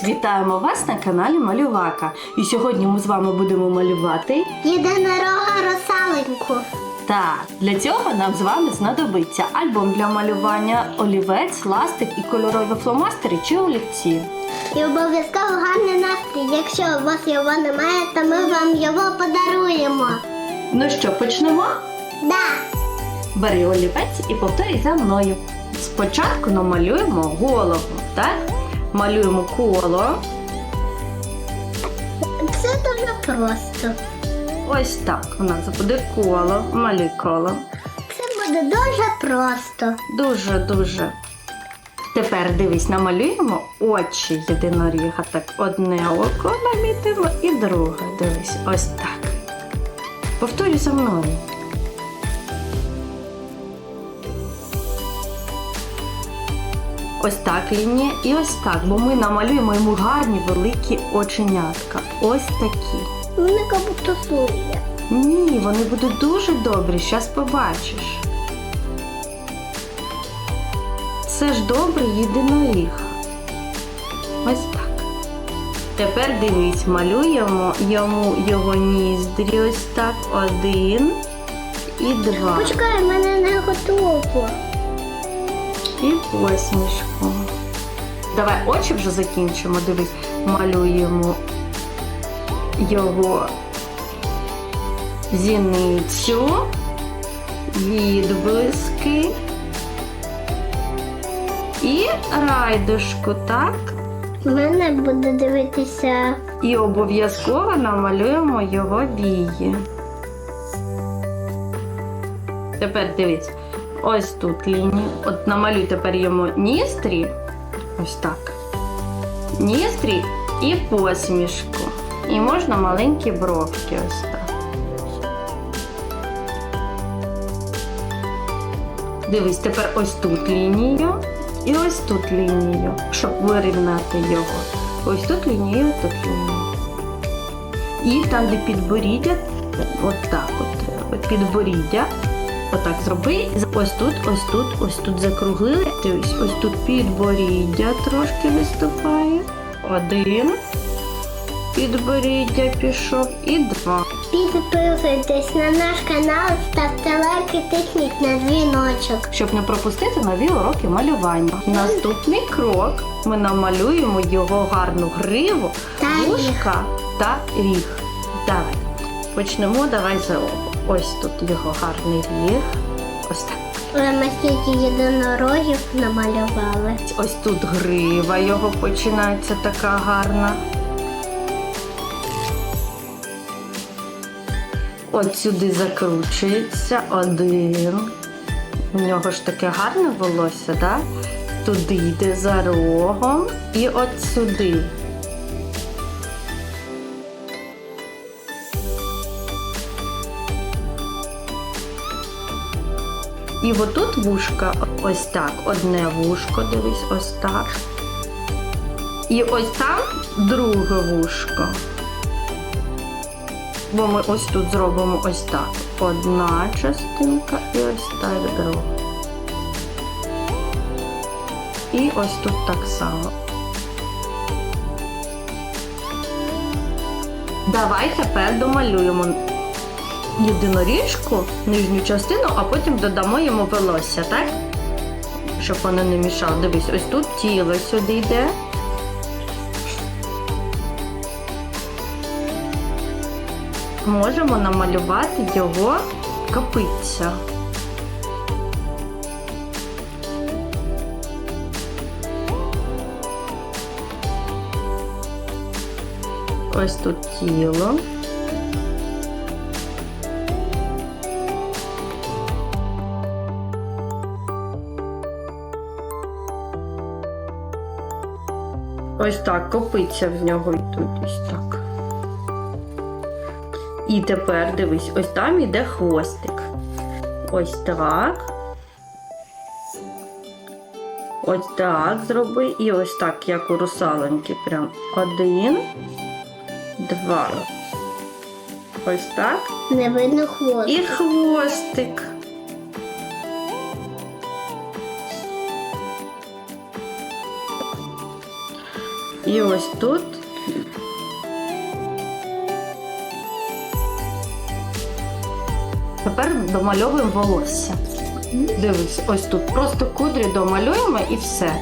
Привіт! Вітаємо вас на каналі Малювака. І сьогодні ми з вами будемо малювати. Єдинорога росаленьку. Так, для цього нам з вами знадобиться альбом для малювання, олівець, ластик і кольорові фломастери чи олівці. І обов'язково гарний настрій. Якщо у вас його немає, то ми вам його подаруємо. Ну що, почнемо? Да. Бери олівець і повторюй за мною. Спочатку намалюємо голову, так? Малюємо коло. Це дуже просто. Ось так. У нас буде коло, малюй коло. Це буде дуже просто. Дуже-дуже. Тепер дивись, намалюємо очі єдиноріга. Так, одне око намітимо і друге. Дивись, ось так. Повторюй за мною. Ось так лінія і ось так, бо ми намалюємо йому гарні великі оченятка. Ось такі. Вони як будто сумні. Ні, вони будуть дуже добрі, щас побачиш. Це ж добрий єдиноріг. Ось так. Тепер дивись, малюємо йому його ніздрі ось так. Один і два. Почекай, в мене не готово. І посмішку. Давай очі вже закінчимо. Дивись, малюємо його зіницю, відблиски і райдушку, так? В мене буде дивитися. І обов'язково намалюємо його вії. Тепер дивіться, ось тут лінію. От намалюй тепер йому ністрі. Ось так. Ністрі і посмішку. І можна маленькі бровки ось так. Дивись, тепер ось тут лінію і ось тут лінію, щоб вирівняти його. Ось тут лінію, тут лінію. І там, де підборіддя, от так от, підборіддя. Отак зроби. Ось тут, ось тут, ось тут закруглили. Дивись, ось тут підборіддя трошки виступає. Один. Підборіддя пішов і два. Підписуйтесь на наш канал, ставте лайки, тисніть на дзвіночок. щоб не пропустити нові уроки малювання. Наступний крок ми намалюємо його гарну гриву, Та вушка та ріг. Давай. Почнемо давай за ось тут його гарний ріг. Ось так. Ми стільки єдинорогів намалювали. Ось тут грива його починається така гарна. От сюди закручується один. У нього ж таке гарне волосся, да? Туди йде за рогом і от сюди. І отут вушка ось так, одне вушко, дивись, ось так. І ось там друге вушко. Бо ми ось тут зробимо ось так. Одна частинка і ось так друга. І ось тут так само. Давай тепер домалюємо єдиноріжку, нижню частину, а потім додамо йому волосся, так? Щоб воно не мішало. Дивись, ось тут тіло сюди йде. Можемо намалювати його копиця. Ось тут тіло. Ось так, копиця в нього йдуть ось так. І тепер дивись, ось там іде хвостик. Ось так. Ось так зроби. І ось так, як у русаленьки. Прям один, два. Ось так. Не видно хвост. І хвостик. І ось тут. Тепер домальовуємо волосся. Дивись, ось тут просто кудрі домалюємо і все.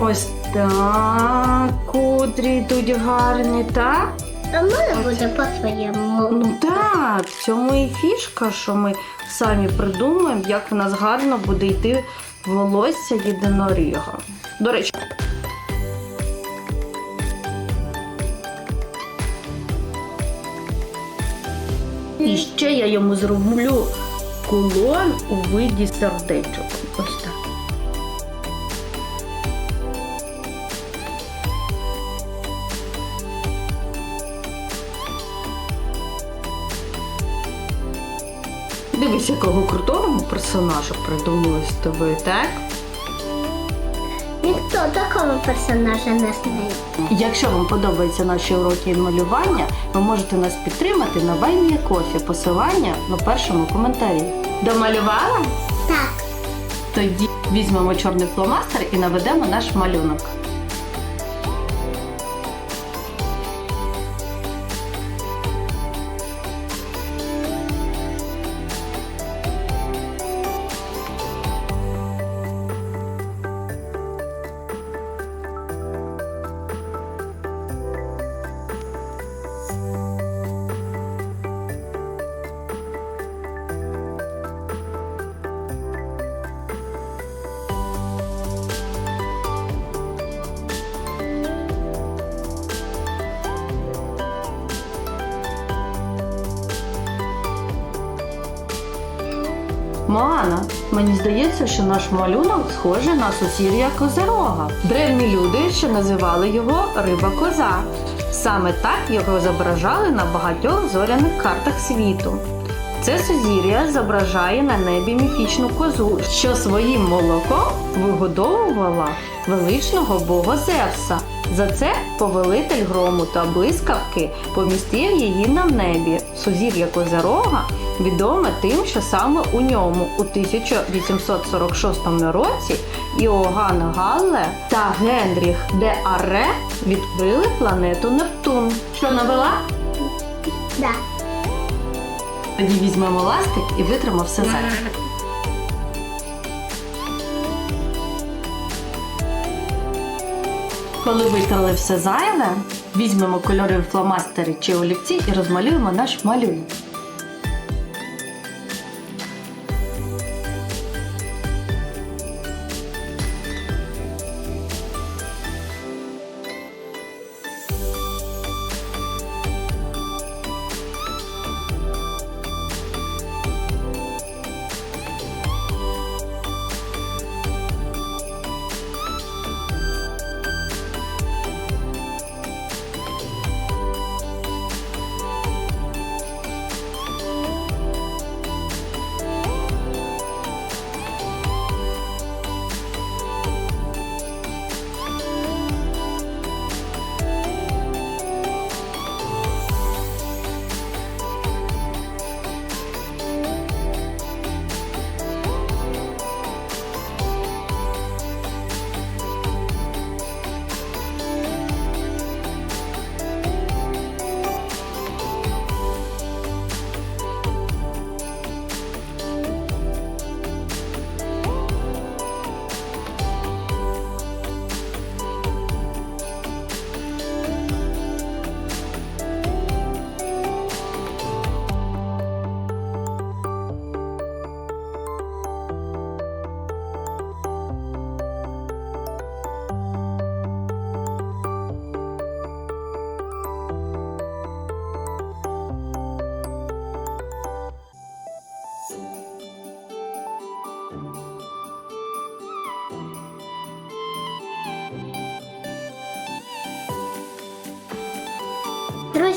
Ось так, кудрі йдуть гарні, так? А мене буде по-своєму. Ну так, в цьому і фішка, що ми самі придумаємо, як в нас гарно буде йти волосся єдиноріга. До речі, і ще я йому зроблю кулон у виді сердечок. Ось так. Дивись, якого крутого персонажа придумали з тобою, так? Ніхто такого персонажа не знає. Якщо вам подобаються наші уроки малювання, ви можете нас підтримати на Баймія Кофі. Посилання на першому коментарі. Домалювала? Так. Тоді візьмемо чорний фломастер і наведемо наш малюнок. Моана, мені здається, що наш малюнок схожий на сусір'я козирога. Древні люди ще називали його риба коза. Саме так його зображали на багатьох зоряних картах світу. Це сузір'я зображає на небі міфічну козу, що своїм молоком вигодовувала величного бога Зевса. За це повелитель грому та блискавки помістив її на небі. Сузір'я Козирога відоме тим, що саме у ньому у 1846 році Іоганн Галле та Генріх де Арре відкрили планету Нептун. Що навела? Да. Тоді візьмемо ластик і витримо все зайве. Коли витрали все зайве, візьмемо кольори в фломастери чи олівці і розмалюємо наш малюнок.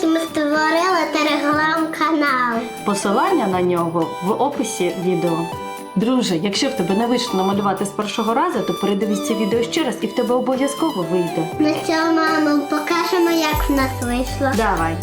Ми створили телеграм-канал. Посилання на нього в описі відео. Друже, якщо в тебе не вийшло намалювати з першого разу, то передивись це відео ще раз і в тебе обов'язково вийде. Ну що, мамо, покажемо, як в нас вийшло. Давай.